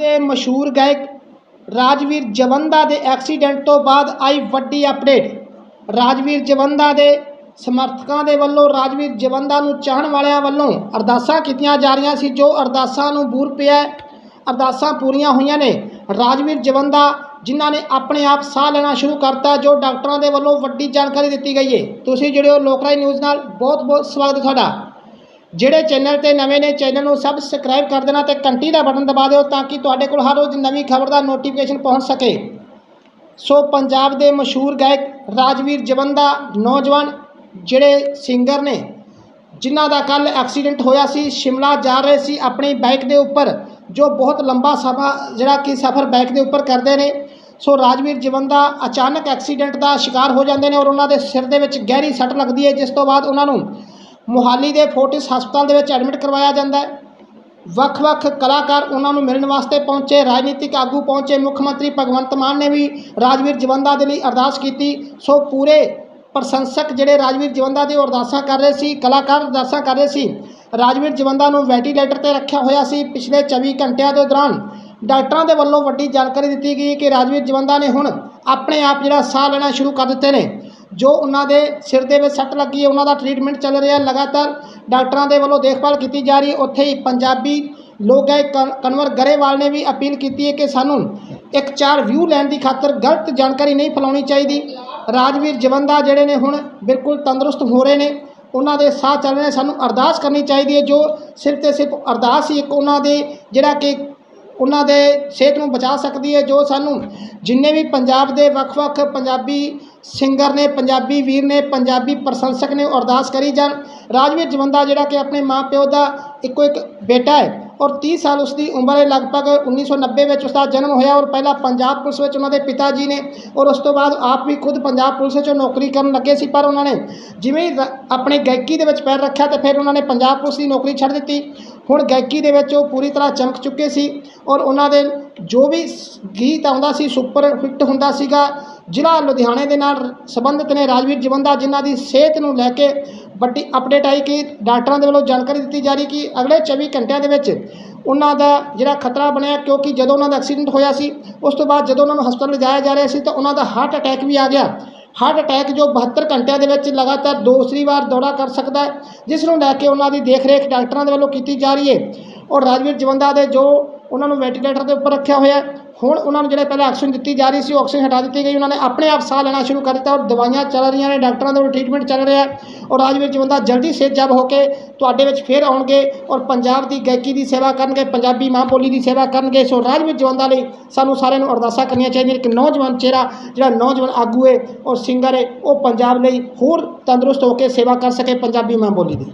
ਦੇ ਮਸ਼ਹੂਰ ਗਾਇਕ ਰਾਜਵੀਰ ਜਵੰਦਾ ਦੇ ਐਕਸੀਡੈਂਟ ਤੋਂ ਬਾਅਦ ਆਈ ਵੱਡੀ ਅਪਡੇਟ। ਰਾਜਵੀਰ ਜਵੰਦਾ ਦੇ ਸਮਰਥਕਾਂ ਦੇ ਵੱਲੋਂ ਰਾਜਵੀਰ ਜਵੰਦਾ ਨੂੰ ਚਾਹਣ ਵਾਲਿਆਂ ਵੱਲੋਂ ਅਰਦਾਸਾਂ ਕੀਤੀਆਂ ਜਾ ਰਹੀਆਂ ਸੀ, ਜੋ ਅਰਦਾਸਾਂ ਨੂੰ ਬੂਰ ਪਿਆ ਅਰਦਾਸਾਂ ਪੂਰੀਆਂ ਹੋਈਆਂ ਨੇ। ਰਾਜਵੀਰ ਜਵੰਦਾ, ਜਿਨ੍ਹਾਂ ਨੇ ਆਪਣੇ ਆਪ ਸਾਹ ਲੈਣਾ ਸ਼ੁਰੂ ਕਰਤਾ, ਜੋ ਡਾਕਟਰਾਂ ਦੇ ਵੱਲੋਂ ਵੱਡੀ ਜਾਣਕਾਰੀ ਦਿੱਤੀ ਗਈ ਹੈ। ਤੁਸੀਂ ਜਿਹੜੇ ਹੋ ਲੋਕਰਾਈ ਨਿਊਜ਼ ਨਾਲ। ਬਹੁਤ ਬਹੁਤ ਸਵਾਗਤ ਹੈ ਤੁਹਾਡਾ। ਜਿਹੜੇ ਚੈਨਲ ਤੇ ਨਵੇਂ ਨੇ ਚੈਨਲ ਨੂੰ ਸਬਸਕ੍ਰਾਈਬ ਕਰ ਦੇਣਾ ਤੇ ਘੰਟੀ ਦਾ ਬਟਨ ਦਬਾ ਦਿਓ ਤਾਂ ਕਿ ਤੁਹਾਡੇ ਕੋਲ ਹਰ ਰੋਜ਼ ਨਵੀਂ ਖਬਰ ਦਾ ਨੋਟੀਫਿਕੇਸ਼ਨ ਪਹੁੰਚ ਸਕੇ। ਸੋ ਪੰਜਾਬ ਦੇ ਮਸ਼ਹੂਰ ਗਾਇਕ ਰਾਜਵੀਰ ਜਵੰਦਾ ਨੌਜਵਾਨ ਜਿਹੜੇ ਸਿੰਗਰ ਨੇ, ਜਿਨ੍ਹਾਂ ਦਾ ਕੱਲ ਐਕਸੀਡੈਂਟ ਹੋਇਆ ਸੀ, ਸ਼ਿਮਲਾ ਜਾ ਰਹੇ ਸੀ ਆਪਣੀ ਬਾਈਕ ਦੇ ਉੱਪਰ, ਜੋ ਬਹੁਤ ਲੰਬਾ ਸਮਾਂ ਜਿਹੜਾ ਕਿ ਸਫ਼ਰ ਬਾਈਕ ਦੇ ਉੱਪਰ ਕਰਦੇ ਨੇ। ਸੋ ਰਾਜਵੀਰ ਜਵੰਦਾ ਅਚਾਨਕ ਐਕਸੀਡੈਂਟ ਦਾ ਸ਼ਿਕਾਰ ਹੋ ਜਾਂਦੇ ਨੇ ਔਰ ਉਹਨਾਂ ਦੇ ਸਿਰ ਦੇ ਵਿੱਚ ਗਹਿਰੀ ਸੱਟ ਲੱਗਦੀ ਹੈ, ਜਿਸ ਤੋਂ ਬਾਅਦ ਉਹਨਾਂ ਨੂੰ ਮੁਹਾਲੀ ਦੇ ਫੋਰਟਿਸ ਹਸਪਤਾਲ ਦੇ ਵਿੱਚ ਐਡਮਿਟ ਕਰਵਾਇਆ ਜਾਂਦਾ ਹੈ। ਵੱਖ-ਵੱਖ ਕਲਾਕਾਰ ਉਹਨਾਂ ਨੂੰ ਮਿਲਣ ਵਾਸਤੇ ਪਹੁੰਚੇ, ਰਾਜਨੀਤਿਕ ਆਗੂ ਪਹੁੰਚੇ, ਮੁੱਖ ਮੰਤਰੀ ਭਗਵੰਤ ਮਾਨ ਨੇ ਵੀ ਰਾਜਵੀਰ ਜਵੰਦਾ ਦੇ ਲਈ ਅਰਦਾਸ ਕੀਤੀ। ਸੋ ਪੂਰੇ ਪ੍ਰਸ਼ੰਸਕ ਜਿਹੜੇ ਰਾਜਵੀਰ ਜਵੰਦਾ ਦੀ ਅਰਦਾਸਾਂ ਕਰ ਰਹੇ ਸੀ, ਕਲਾਕਾਰ ਅਰਦਾਸਾਂ ਕਰ ਰਹੇ ਸੀ। ਰਾਜਵੀਰ ਜਵੰਦਾ ਨੂੰ ਵੈਂਟੀਲੇਟਰ ਤੇ ਰੱਖਿਆ ਹੋਇਆ ਸੀ। ਪਿਛਲੇ 24 ਘੰਟਿਆਂ ਦੇ ਦੌਰਾਨ ਡਾਕਟਰਾਂ ਦੇ ਵੱਲੋਂ ਵੱਡੀ ਜਾਣਕਾਰੀ ਦਿੱਤੀ ਗਈ ਕਿ ਰਾਜਵੀਰ ਜਵੰਦਾ ਨੇ ਹੁਣ ਆਪਣੇ ਆਪ ਜਿਹੜਾ ਸਾਹ ਲੈਣਾ ਸ਼ੁਰੂ ਕਰ ਦਿੱਤੇ ਨੇ। ਜੋ ਉਹਨਾਂ ਦੇ ਸਿਰ ਦੇ ਵਿੱਚ ਸੱਟ ਲੱਗੀ ਹੈ, ਉਹਨਾਂ ਦਾ ਟ੍ਰੀਟਮੈਂਟ ਚੱਲ ਰਿਹਾ ਲਗਾਤਾਰ ਡਾਕਟਰਾਂ ਦੇ ਵੱਲੋਂ ਦੇਖਭਾਲ ਕੀਤੀ ਜਾ ਰਹੀ ਹੈ। ਉੱਥੇ ਹੀ ਪੰਜਾਬੀ ਲੋਕ ਗਾਇਕ ਕਨਵਰ ਗਰੇਵਾਲ ਨੇ ਵੀ ਅਪੀਲ ਕੀਤੀ ਹੈ ਕਿ ਸਾਨੂੰ ਇੱਕ ਚਾਰ ਵਿਊ ਲੈਣ ਦੀ ਖਾਤਰ ਗਲਤ ਜਾਣਕਾਰੀ ਨਹੀਂ ਫੈਲਾਉਣੀ ਚਾਹੀਦੀ। ਰਾਜਵੀਰ ਜਵੰਦਾ ਜਿਹੜੇ ਨੇ ਹੁਣ ਬਿਲਕੁਲ ਤੰਦਰੁਸਤ ਹੋ ਰਹੇ ਨੇ। ਉਹਨਾਂ ਦੇ ਸਾਹ ਚੱਲ ਰਹੇ ਨੇ। ਸਾਨੂੰ ਅਰਦਾਸ ਕਰਨੀ ਚਾਹੀਦੀ ਹੈ। ਜੋ ਸਿਰਫ ਤੇ ਸਿਰਫ ਅਰਦਾਸ ਹੀ ਇੱਕ ਉਹਨਾਂ ਦੇ ਜਿਹੜਾ ਕਿ ਉਹਨਾਂ ਦੇ ਸਿਹਤ ਨੂੰ ਬਚਾ ਸਕਦੀ ਹੈ, ਜੋ ਸਾਨੂੰ ਜਿੰਨੇ ਵੀ ਪੰਜਾਬ ਦੇ ਵੱਖ-ਵੱਖ ਪੰਜਾਬੀ ਸਿੰਗਰ ਨੇ, ਪੰਜਾਬੀ ਵੀਰ ਨੇ, ਪੰਜਾਬੀ ਪ੍ਰਸ਼ੰਸਕ ਨੇ ਉਹ ਅਰਦਾਸ ਕਰੀ ਜਾਣ। ਰਾਜਵੀਰ ਜਵੰਦਾ ਜਿਹੜਾ ਕਿ ਆਪਣੇ ਮਾਂ ਪਿਓ ਦਾ ਇੱਕੋ ਇੱਕ ਬੇਟਾ ਹੈ ਔਰ 30 ਸਾਲ ਉਸ ਦੀ ਉਮਰ ਹੈ, ਲਗਭਗ 1990 ਵਿੱਚ ਉਸ ਦਾ ਜਨਮ ਹੋਇਆ ਔਰ ਪਹਿਲਾਂ ਪੰਜਾਬ ਪੁਲਿਸ ਵਿੱਚ ਉਹਨਾਂ ਦੇ ਪਿਤਾ ਜੀ ਨੇ ਔਰ ਉਸ ਤੋਂ ਬਾਅਦ ਆਪ ਵੀ ਖੁਦ ਪੰਜਾਬ ਪੁਲਿਸ ਵਿੱਚ ਨੌਕਰੀ ਕਰਨ ਲੱਗੇ ਸੀ, ਪਰ ਉਹਨਾਂ ਨੇ ਜਿਵੇਂ ਰ- ਆਪਣੇ ਗਾਇਕੀ ਦੇ ਵਿੱਚ ਪੈਰ ਰੱਖਿਆ ਤੇ ਫਿਰ ਉਹਨਾਂ ਨੇ ਪੰਜਾਬ ਪੁਲਿਸ ਦੀ ਨੌਕਰੀ ਛੱਡ ਦਿੱਤੀ। ਹੁਣ ਗਾਇਕੀ ਦੇ ਵਿੱਚ ਉਹ ਪੂਰੀ ਤਰ੍ਹਾਂ ਚਮਕ ਚੁੱਕੇ ਸੀ ਔਰ ਉਹਨਾਂ ਦੇ ਜੋ ਵੀ ਗੀਤ ਆਉਂਦਾ ਸੀ ਸੁਪਰ ਹਿੱਟ ਹੁੰਦਾ ਸੀਗਾ, ਜ਼ਿਲ੍ਹਾ ਲੁਧਿਆਣੇ ਦੇ ਨਾਲ ਸੰਬੰਧਿਤ ਨੇ ਰਾਜਵੀਰ ਜਵੰਦਾ, ਜਿਨ੍ਹਾਂ ਦੀ ਸਿਹਤ ਨੂੰ ਲੈ ਕੇ ਵੱਡੀ ਅਪਡੇਟ ਆਈ ਕਿ ਡਾਕਟਰਾਂ ਦੇ ਵੱਲੋਂ ਜਾਣਕਾਰੀ ਦਿੱਤੀ ਜਾ ਰਹੀ ਕਿ ਅਗਲੇ 24 ਘੰਟਿਆਂ ਦੇ ਵਿੱਚ ਉਹਨਾਂ ਦਾ ਜਿਹੜਾ ਖਤਰਾ ਬਣਿਆ, ਕਿਉਂਕਿ ਜਦੋਂ ਉਹਨਾਂ ਦਾ ਐਕਸੀਡੈਂਟ ਹੋਇਆ ਸੀ, ਉਸ ਤੋਂ ਬਾਅਦ ਜਦੋਂ ਉਹਨਾਂ ਨੂੰ ਹਸਪਤਾਲ ਲਿਜਾਇਆ ਜਾ ਰਿਹਾ ਸੀ, ਤਾਂ ਉਹਨਾਂ ਦਾ ਹਾਰਟ ਅਟੈਕ ਵੀ ਆ ਗਿਆ। ਹਾਰਟ ਅਟੈਕ ਜੋ 72 ਘੰਟਿਆਂ ਦੇ ਵਿੱਚ ਲਗਾਤਾਰ ਦੂਸਰੀ ਵਾਰ ਦੌਰਾ ਕਰ ਸਕਦਾ ਹੈ, ਜਿਸ ਨੂੰ ਲੈ ਕੇ ਉਹਨਾਂ ਦੀ ਦੇਖ-ਰੇਖ ਡਾਕਟਰਾਂ ਦੇ ਵੱਲੋਂ ਕੀਤੀ ਜਾ ਰਹੀ ਹੈ। ਔਰ ਰਾਜਵੀਰ ਜਵੰਦਾ ਦੇ ਜੋ ਉਹਨਾਂ ਨੂੰ ਵੈਂਟੀਲੇਟਰ ਦੇ ਉੱਪਰ ਰੱਖਿਆ ਹੋਇਆ ਹੁਣ ਉਹਨਾਂ ਨੂੰ ਜਿਹੜੇ ਪਹਿਲਾਂ ਆਕਸੀਜਨ ਦਿੱਤੀ ਜਾ ਰਹੀ ਸੀ, ਉਹ ਆਕਸੀਜਨ ਹਟਾ ਦਿੱਤੀ ਗਈ। ਉਹਨਾਂ ਨੇ ਆਪਣੇ ਆਪ ਸਾਹ ਲੈਣਾ ਸ਼ੁਰੂ ਕਰ ਦਿੱਤਾ ਔਰ ਦਵਾਈਆਂ ਚੱਲ ਰਹੀਆਂ ਨੇ, ਡਾਕਟਰਾਂ ਦੇ ਵੱਲੋਂ ਟ੍ਰੀਟਮੈਂਟ ਚੱਲ ਰਿਹਾ ਔਰ ਔਰ ਵਿੱਚ ਜਵੰਦਾ ਜਲਦੀ ਸਿਹਤਯਾਬ ਹੋ ਕੇ ਤੁਹਾਡੇ ਵਿੱਚ ਫੇਰ ਆਉਣਗੇ ਔਰ ਪੰਜਾਬ ਦੀ ਗਾਇਕੀ ਦੀ ਸੇਵਾ ਕਰਨਗੇ, ਪੰਜਾਬੀ ਮਾਂ ਬੋਲੀ ਦੀ ਸੇਵਾ ਕਰਨਗੇ। ਸੋ ਰਾਜ ਵਿੱਚ ਜਵਾਨਾਂ ਲਈ ਸਾਨੂੰ ਸਾਰਿਆਂ ਨੂੰ ਅਰਦਾਸਾਂ ਕਰਨੀਆਂ ਚਾਹੀਦੀਆਂ। ਨੇ ਕਿ ਨੌਜਵਾਨ ਚਿਹਰਾ, ਜਿਹੜਾ ਨੌਜਵਾਨ ਆਗੂ ਹੈ ਔਰ ਸਿੰਗਰ ਹੈ, ਉਹ ਪੰਜਾਬ ਲਈ ਹੋਰ ਤੰਦਰੁਸਤ ਹੋ ਕੇ ਸੇਵਾ ਕਰ ਸਕੇ ਪੰਜਾਬੀ ਮਾਂ ਬੋਲੀ ਦੀ।